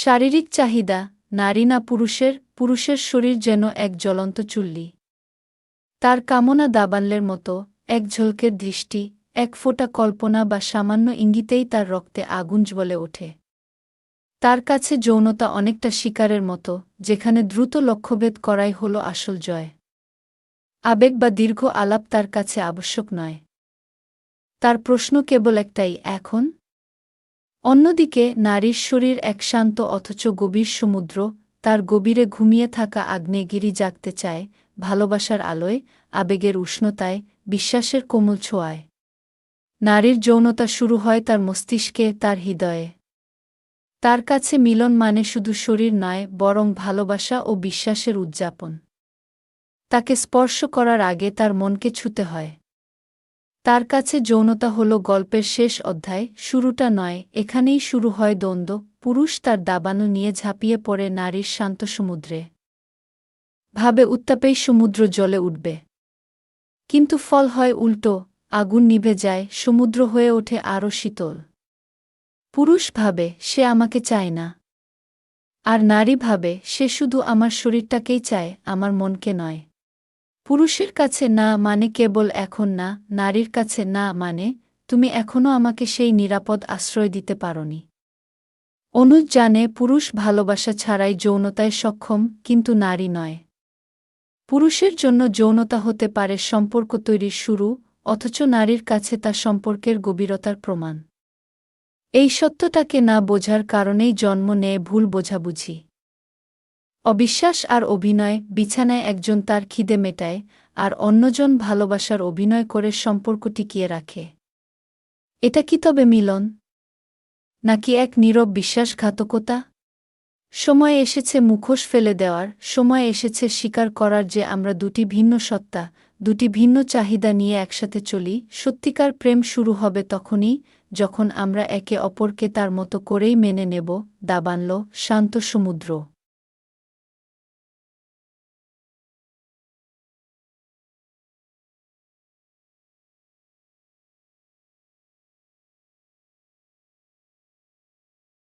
শারীরিক চাহিদা, নারী না পুরুষের পুরুষের শরীর যেন এক জ্বলন্ত চুল্লি। তার কামনা দাবানলের মতো, এক ঝলকের দৃষ্টি, এক ফোঁটা কল্পনা বা সামান্য ইঙ্গিতেই তার রক্তে আগুন জ্বলে ওঠে। তার কাছে যৌনতা অনেকটা শিকারের মতো, যেখানে দ্রুত লক্ষ্যভেদ করাই হল আসল জয়। আবেগ বা দীর্ঘ আলাপ তার কাছে আবশ্যক নয়। তার প্রশ্ন কেবল একটাই, এখন? অন্যদিকে, নারীর শরীর এক শান্ত অথচ গভীর সমুদ্র, তার গভীরে ঘুমিয়ে থাকা আগ্নেয়গিরি জাগতে চায়, ভালোবাসার আলোয়, আবেগের উষ্ণতায়, বিশ্বাসের কোমল ছোঁয়ায়। নারীর যৌনতা শুরু হয় তার মস্তিষ্কে, তার হৃদয়ে। তার কাছে মিলন মানে শুধু শরীর নয়, বরং ভালোবাসা ও বিশ্বাসের উদযাপন। তাকে স্পর্শ করার আগে তার মনকে ছুতে হয়। তার কাছে যৌনতা হল গল্পের শেষ অধ্যায়, শুরুটা নয়, এখানেই শুরু হয় দ্বন্দ্ব, পুরুষ তার দাবানো নিয়ে ঝাঁপিয়ে পড়ে নারীর শান্ত সমুদ্রে। ভাবে উত্তাপেই সমুদ্র জলে উঠবে। কিন্তু ফল হয় উল্টো, আগুন নিভে যায়, সমুদ্র হয়ে ওঠে আরও শীতল। পুরুষ ভাবে, সে আমাকে চায় না। আর নারী ভাবে, সে শুধু আমার শরীরটাকেই চায়, আমার মনকে নয়। পুরুষের কাছে না মানে কেবল এখন না, নারীর কাছে না মানে তুমি এখনও আমাকে সেই নিরাপদ আশ্রয় দিতে পারনি। অনুজ জানে পুরুষ ভালোবাসা ছাড়াই যৌনতায় সক্ষম, কিন্তু নারী নয়। পুরুষের জন্য যৌনতা হতে পারে সম্পর্ক তৈরির শুরু, অথচ নারীর কাছে তা সম্পর্কের গভীরতার প্রমাণ। এই সত্যটাকে না বোঝার কারণেই জন্ম নেয় ভুল বোঝাবুঝি। অবিশ্বাস আর অভিনয়, বিছানায় একজন তার খিদে মেটায়, আর অন্যজন ভালোবাসার অভিনয় করে সম্পর্ক টিকিয়ে রাখে। এটা কি তবে মিলন? নাকি এক নীরব বিশ্বাসঘাতকতা? সময় এসেছে মুখোশ ফেলে দেওয়ার, সময় এসেছে স্বীকার করার যে আমরা দুটি ভিন্ন সত্তা, দুটি ভিন্ন চাহিদা নিয়ে একসাথে চলি, সত্যিকার প্রেম শুরু হবে তখনই, যখন আমরা একে অপরকে তার মতো করেই মেনে নেব, দাবানল, শান্ত সমুদ্র।